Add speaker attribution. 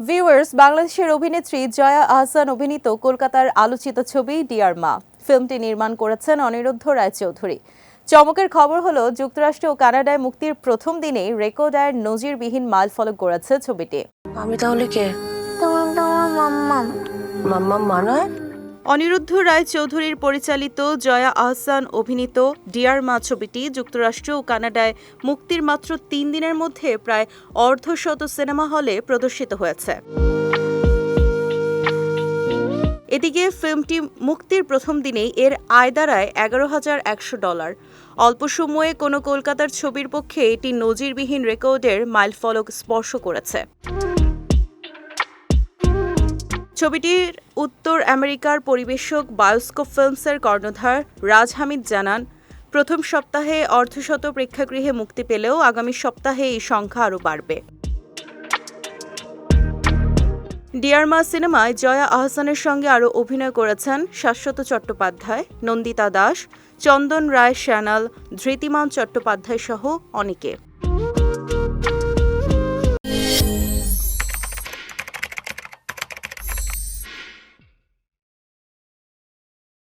Speaker 1: Viewers বাংলাদেশের অভিনেত্রী জয়া আহসান অভিনীত কলকাতার আলোচিত ছবি ডিয়ার মা ফিল্মটি নির্মাণ করেছেন অনিরুদ্ধ রায়চৌধুরী। চমকের খবর হলো যুক্তরাষ্ট্র ও কানাডায় মুক্তির প্রথম দিনেই রেকর্ড আয়ের নজিরবিহীন মাইল ফলক গড়াচ্ছে ছবিটি।
Speaker 2: আমি তাহলে কে?
Speaker 3: তোমার মাম্মাম। মাম্মাম
Speaker 2: মাম্মা মানায়
Speaker 1: অনিরুদ্ধ রায় চৌধুরীর পরিচালিত জয়া আহসান অভিনীত ডিয়ার মা ছবিটি যুক্তরাষ্ট্র ও কানাডায় মুক্তির মাত্র তিন দিনের মধ্যে প্রায় অর্ধশত সিনেমা হলে প্রদর্শিত হয়েছে। এদিকে ফিল্মটি মুক্তির প্রথম দিনেই এর আয় দাঁড়ায় এগারো হাজার একশো ডলার। অল্প সময়ে কোনো কলকাতার ছবির পক্ষে এটি নজিরবিহীন রেকর্ডের মাইলফলক স্পর্শ করেছে। ছবিটির উত্তর আমেরিকার পরিবেশক বায়োস্কোপ ফিল্মসের কর্ণধার রাজ হামিদ জানান, প্রথম সপ্তাহে অর্ধশত প্রেক্ষাগৃহে মুক্তি পেলেও আগামী সপ্তাহে এই সংখ্যা আরও বাড়বে। ডিয়ারমা সিনেমায় জয়া আহসানের সঙ্গে আরও অভিনয় করেছেন শাশ্বত চট্টোপাধ্যায়, নন্দিতা দাস, চন্দন রায় শ্যানাল, ধৃতিমান চট্টোপাধ্যায় সহ অনেকে।